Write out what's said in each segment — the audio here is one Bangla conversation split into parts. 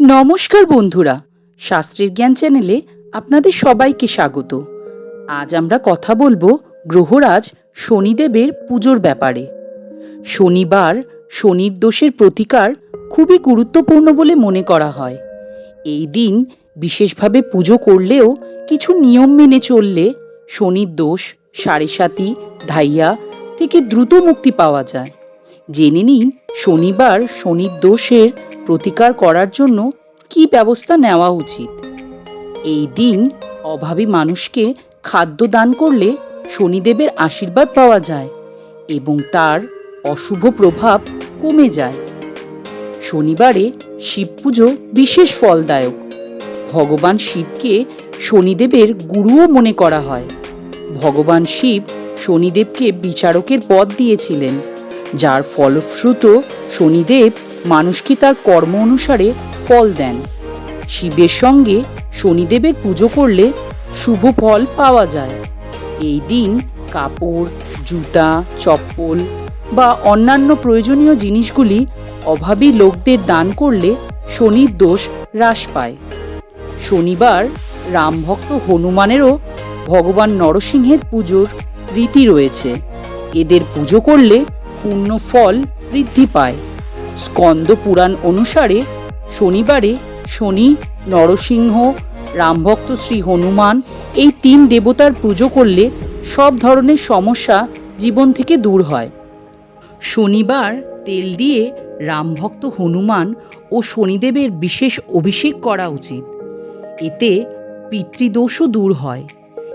নমস্কার বন্ধুরা, শাস্ত্রের জ্ঞান চ্যানেলে আপনাদের সবাইকে স্বাগত। আজ আমরা কথা বলব গ্রহরাজ শনিদেবের পুজোর ব্যাপারে। শনিবার শনির দোষের প্রতিকার খুবই গুরুত্বপূর্ণ বলে মনে করা হয়। এই দিন বিশেষভাবে পুজো করলেও কিছু নিয়ম মেনে চললে শনির দোষ সাড়ে সাতি, ধাইয়া থেকে দ্রুত মুক্তি পাওয়া যায়। জেনে নিন শনিবার শনির দোষের প্রতিকার করার জন্য কী ব্যবস্থা নেওয়া উচিত? এই দিন অভাবী মানুষকে খাদ্য দান করলে শনিদেবের আশীর্বাদ পাওয়া যায় এবং তার অশুভ প্রভাব কমে যায়। শনিবারে শিব পুজো বিশেষ ফলদায়ক। ভগবান শিবকে শনিদেবের গুরুও মনে করা হয়। ভগবান শিব শনিদেবকে বিচারকের পদ দিয়েছিলেন, যার ফলশ্রুত শনিদেব মানুষকে তার কর্ম অনুসারে ফল দেন? শিবের সঙ্গে শনিদেবের পুজো করলে শুভ ফল পাওয়া যায়। এই দিন কাপড়, জুতা, চপ্পল বা অন্যান্য প্রয়োজনীয় জিনিসগুলি অভাবী লোকদের দান করলে শনির দোষ হ্রাস পায়। শনিবার রামভক্ত হনুমানেরও ভগবান নরসিংহের পুজোর রীতি রয়েছে। এদের পুজো করলে পূর্ণ ফল বৃদ্ধি পায়। স্কন্দ পুরাণ অনুসারে শনিবারে শনি, নরসিংহ, রামভক্ত শ্রী হনুমান এই তিন দেবতার পুজো করলে সব ধরনের সমস্যা জীবন থেকে দূর হয়। শনিবার তেল দিয়ে রামভক্ত হনুমান ও শনিদেবের বিশেষ অভিষেক করা উচিত। এতে পিতৃদোষও দূর হয়।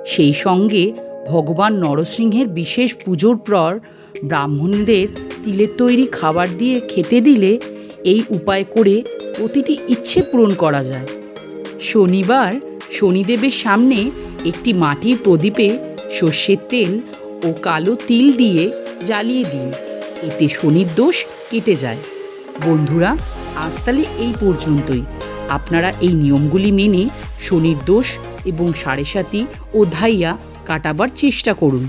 সেই সঙ্গে ভগবান নরসিংহের বিশেষ পুজোর পর ব্রাহ্মণদের তিলের তৈরি খাবার দিয়ে খেতে দিলে এই উপায় করে প্রতিটি ইচ্ছে পূরণ করা যায়। শনিবার শনিদেবের সামনে একটি মাটির প্রদীপে সর্ষের তেল ও কালো তিল দিয়ে জ্বালিয়ে দিন। এতে শনির দোষ কেটে যায়। বন্ধুরা, আজ তাহলে এই পর্যন্তই। আপনারা এই নিয়মগুলি মেনে শনির দোষ এবং সাড়ে সাতি ও ধাইয়া কাটাবার চেষ্টা করুন।